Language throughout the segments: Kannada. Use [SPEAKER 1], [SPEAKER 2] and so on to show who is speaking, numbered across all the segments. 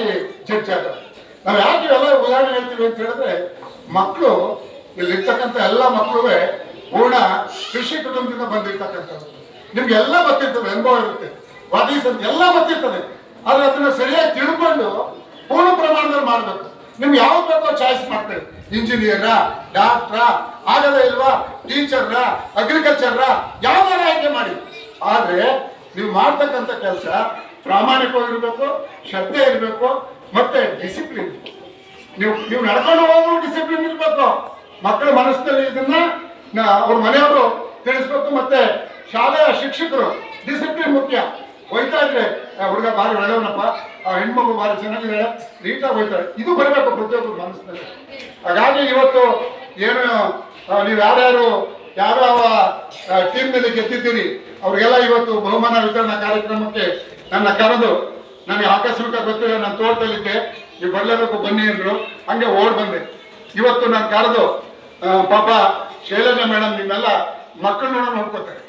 [SPEAKER 1] ಆಗಿ ಚರ್ಚೆ ಆಗ್ತದೆ ನಾವು ಯಾಕೆ ಇವೆಲ್ಲ ಉದಾಹರಣೆ ಹೇಳ್ತೀವಿ ಅಂತ ಹೇಳಿದ್ರೆ ಮಕ್ಕಳು ಇಲ್ಲಿರ್ತಕ್ಕಂಥ ಎಲ್ಲ ಮಕ್ಕಳು ಪೂರ್ಣ ಕೃಷಿ ಕುಟುಂಬದಿಂದ ಬಂದಿರ್ತಕ್ಕಂಥದ್ದು. ನಿಮ್ಗೆ ಎಲ್ಲ ಗೊತ್ತಿರ್ತದೆ, ಅನುಭವ ಇರುತ್ತೆ. ವಾದಿಸಂತ ಎಲ್ಲ ಗೊತ್ತಿರ್ತದೆ. ಆದ್ರೆ ಅದನ್ನ ಸರಿಯಾಗಿ ತಿಳ್ಕೊಂಡು ಪೂರ್ಣ ಪ್ರಮಾಣದಲ್ಲಿ ಮಾಡ್ಬೇಕು. ನಿಮ್ಗೆ ಯಾವ ಬೇಕೋ ಚಾಯ್ಸ್ ಮಾಡ್ತೇವೆ ಇಂಜಿನಿಯರಾ, ಡಾಕ್ಟ್ರಾ ಆಗಲ್ಲ ಇಲ್ವಾ, ಟೀಚರ್ರಾ, ಅಗ್ರಿಕಲ್ಚರ್ರಾ, ಯಾವ್ದಾರ ಆಯ್ಕೆ ಮಾಡಿ. ಆದ್ರೆ, ನೀವು ಮಾಡ್ತಕ್ಕಂಥ ಕೆಲಸ ಪ್ರಾಮಾಣಿಕವಾಗಿರ್ಬೇಕು, ಶ್ರದ್ಧೆ ಇರಬೇಕು, ಮತ್ತೆ ಡಿಸಿಪ್ಲಿನ್ ನೀವು ನೀವು ನಡ್ಕೊಂಡು ಹೋಗೋ ಡಿಸಿಪ್ಲಿನ್ ಇರಬೇಕು. ಮಕ್ಕಳ ಮನಸ್ಸಿನಲ್ಲಿ ಇದನ್ನ ಅವ್ರ ಮನೆಯವರು ತಿಳಿಸ್ಬೇಕು, ಮತ್ತೆ ಶಾಲೆಯ ಶಿಕ್ಷಕರು ಡಿಸಿಪ್ಲಿನ್ ಮುಖ್ಯ. ಹೋಯ್ತಾ ಇದ್ರೆ ಹುಡುಗ ಭಾರಿ ಒಳ್ಳೆಯವನಪ್ಪ, ಆ, ಹೆಣ್ಮಗು ಭಾರಿ ಚೆನ್ನಾಗಿದೆ ನೀಟಾಗಿ ಹೋಯ್ತಾರೆ ಇದು ಬರಬೇಕು ಪ್ರತಿಯೊಬ್ಬರು ಮನಸ್ಸಿನಲ್ಲಿ. ಹಾಗಾಗಿ ಇವತ್ತು ಏನು ನೀವು ಯಾರ್ಯಾರು, ಯಾವ್ಯಾವ ಟೀಮ್ನಲ್ಲಿ ಗೆದ್ದಿದ್ದೀರಿ, ಅವ್ರಿಗೆಲ್ಲ ಇವತ್ತು ಬಹುಮಾನ ವಿತರಣಾ ಕಾರ್ಯಕ್ರಮಕ್ಕೆ ನನ್ನ ಕರೆದು, ನನಗೆ ಆಕಸ್ಮಿಕ ಗೊತ್ತಿಲ್ಲ ನನ್ನ ತೋಟದಲ್ಲಿದ್ದೆ, ನೀವು ಬರಲೇಬೇಕು, ಬನ್ನಿ ಅಂದ್ರು. ಹಂಗೆ ಓಡ್ ಬಂದೆ. ಇವತ್ತು ನಾನು ಕರೆದು ಪಾಪ ಶೈಲಜಾ ಮೇಡಮ್ ನಿಮ್ಮೆಲ್ಲ ಮಕ್ಕಳನ್ನ ನೋಡ್ಕೋತಾರೆ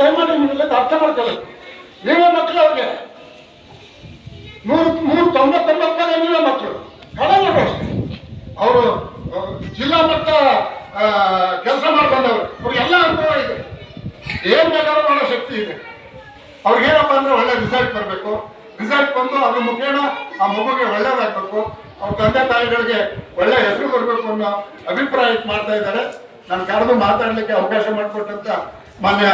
[SPEAKER 1] ದಯಮಾಡಿ ನಿಮ್ಮೆಲ್ಲ ಅರ್ಥ ಮಾಡ್ಕೊಳ್ಳಿ. ನೀವೇ ಮಕ್ಕಳು ಅವ್ರಿಗೆ. ನೂರು ನೂರು ತೊಂಬತ್ತೊಂಬತ್ತು ಜನ ನೀವೇ ಮಕ್ಕಳು. ಕಳೆದ್ರು ಅವರು ಜಿಲ್ಲಾ ಮಟ್ಟ ಕೆಲಸ ಮಾಡ್ಕೊಂಡವ್ರು ಅವ್ರಿಗೆಲ್ಲ ಅನುಭವ ಇದೆ. ಏನ್ ಬೇಕಾದ್ರೂ ಮಾಡೋ ಶಕ್ತಿ ಇದೆ. ಅವ್ರಿಗೇನಪ್ಪ ಅಂದ್ರೆ ಒಳ್ಳೆ ರಿಸಲ್ಟ್ ಬರಬೇಕು. ರಿಸಲ್ಟ್ ಬಂದು ಅದ್ರ ಮುಖೇನ ಆ ಮಗುಗೆ ಒಳ್ಳೇದಾಗಬೇಕು. ಅವ್ರ ತಂದೆ ತಾಯಿಗಳಿಗೆ ಒಳ್ಳೆ ಹೆಸರು ಬರಬೇಕು ಅನ್ನೋ ಅಭಿಪ್ರಾಯ ಮಾಡ್ತಾ ಇದ್ದಾರೆ. ನಾನು ಕರೆದು ಮಾತಾಡಲಿಕ್ಕೆ ಅವಕಾಶ ಮಾಡಿಕೊಟ್ಟಂತ ಮಾನ್ಯ